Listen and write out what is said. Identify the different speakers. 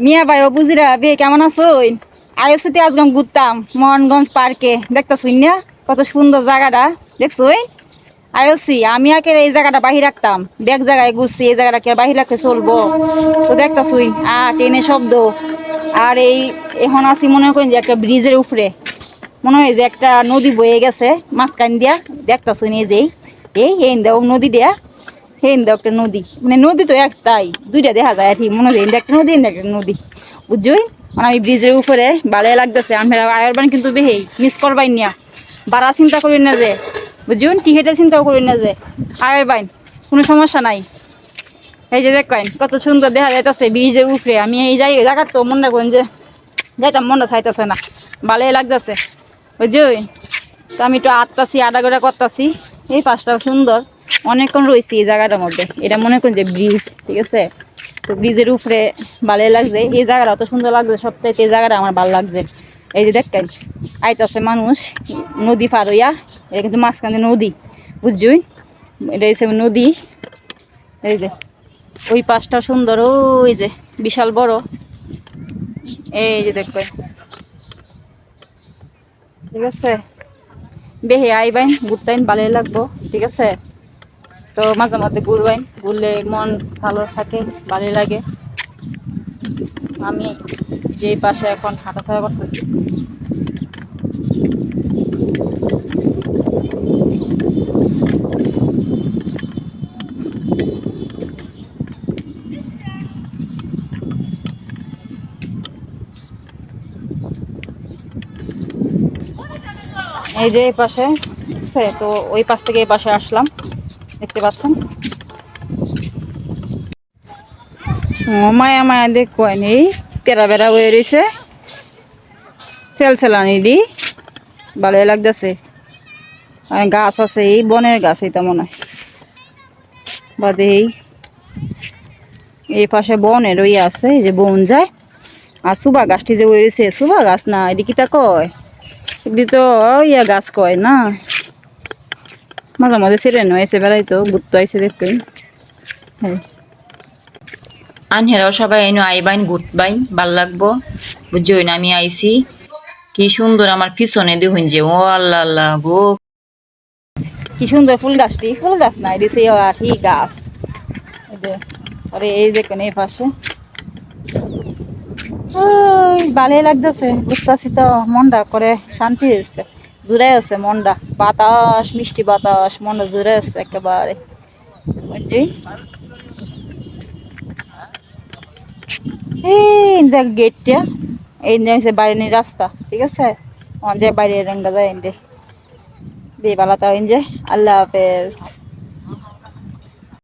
Speaker 1: মিয়া ভাই ও বুঝিরা বে কেমন আছো আয়োসতে আজকাম ঘুরতাম মোহনগঞ্জ পার্কে দেখতেছুই না কত সুন্দর জায়গাটা দেখছুই আয়োসি আমি আগে এই জায়গাটা বাহির রাখতাম দেখ জায়গায় ঘুরছি এই জায়গাটা কে বাহির রাখতে চলবো তো দেখতেছুই আ ট্রেনের শব্দ আর এই এখন আছি মনে করেন যে একটা ব্রিজের উপরে মনে হয় যে একটা নদী বয়ে গেছে মাঝখান দিয়া দেখতেছুই এই যে এই, এই নদী দিয়া হেন দাও একটা নদী মানে নদী তো একটাই, দুইটা দেখা যায় আর কি মনে হয় একটা নদী একটা নদী। বুঝছই? মানে আমি ব্রিজের উপরে ভালোই লাগতেছে আমরা আয়ের বান কিন্তু বেহেই মিস করবাই নিয়া বাড়া চিন্তা করি না যে বুঝুন টিকেটের চিন্তাও করি না যে, আয়ের বাইন কোনো সমস্যা নাই। এই যে দেখবেন কত সুন্দর দেখা যাইতেছে ব্রিজের উপরে। আমি এই যাই জায়গা তো মনে করেন যে, যাইতাম মনে চাইতেছে না ভালোই লাগতেছে। বুঝুই তো আমি একটু আটতাছি আডাগোড়া করতেছি, এই পাশটা সুন্দর। অনেকক্ষণ রয়েছি এই জায়গাটার মধ্যে। এটা মনে করেন যে ব্রিজ ঠিক আছে? তো ব্রিজের উপরে ভালোই লাগছে। এই জায়গাটা অত সুন্দর লাগছে সবথেকে এই জায়গাটা আমার ভালো লাগছে। এই যে দেখেন, আইতাছে মানুষ, নদী পার হইয়া, এটা কিন্তু মাঝখানে নদী, বুঝছুই? এটা হচ্ছে নদী। এই যে, ওই পাশটা সুন্দর, ওই যে, বিশাল বড়। এই যে দেখবেন ঠিক আছে? বেহে আইবাইন ঘুরতাইন ভালোই লাগবো, ঠিক আছে? তো মাঝে মাঝে ঘুরবাইন ঘুরলে মন ভালো থাকে ভালোই লাগে। আমি যে পাশে এখন হাঁটাছাড়া করতেছি। এই যে পাশে তো ওই পাশ থেকে এই পাশে আসলাম। দেখতে পাচ্ছেন? মায়া মায়া দেখবেন এই তেরা বেড়া হয়ে রয়েছে সেল সেলানি দি ভালোই লাগতেছে। গাছ আছে, এই বনের গাছ এটা মনে হয়। বাদে এই এই পাশে বনের ওই আছে, এই যে বন যায়। আর সুবা গাছটি যে ওই রয়েছে সুবা গাছ না, এটি কিতা কয়? এগুলি তো ইয়া গাছ কয় না? মাঝে মাঝে ছেড়ে নয় এসে বেড়াইতো ঘুরতে আইসে দেখতে হ্যাঁ
Speaker 2: আনহেরাও সবাই এনে আইবাইন গুটবাইন ভালো লাগবো বুঝছই না আমি আইছি কি সুন্দর আমার পিছনে দেখুন যে ও আল্লাহ আল্লাহ গো
Speaker 1: কি সুন্দর ফুল গাছটি ফুল গাছ না এটি সেই আঠি গাছ আরে এই দেখুন এই পাশে ওই ভালোই লাগতেছে বুঝতেছি তো মনটা করে শান্তি হয়েছে জুড়ে আছে মনটা। বাতাস, মিষ্টি বাতাস, মনটা জুড়ে আছে একেবারে। এই দেখ গেটটা। এই হচ্ছে বাইরের রাস্তা, ঠিক আছে? অন যে বাইরে রেঙ্গা যায় এনদে বেবালা তাও এনজে আল্লাহ হাফেজ।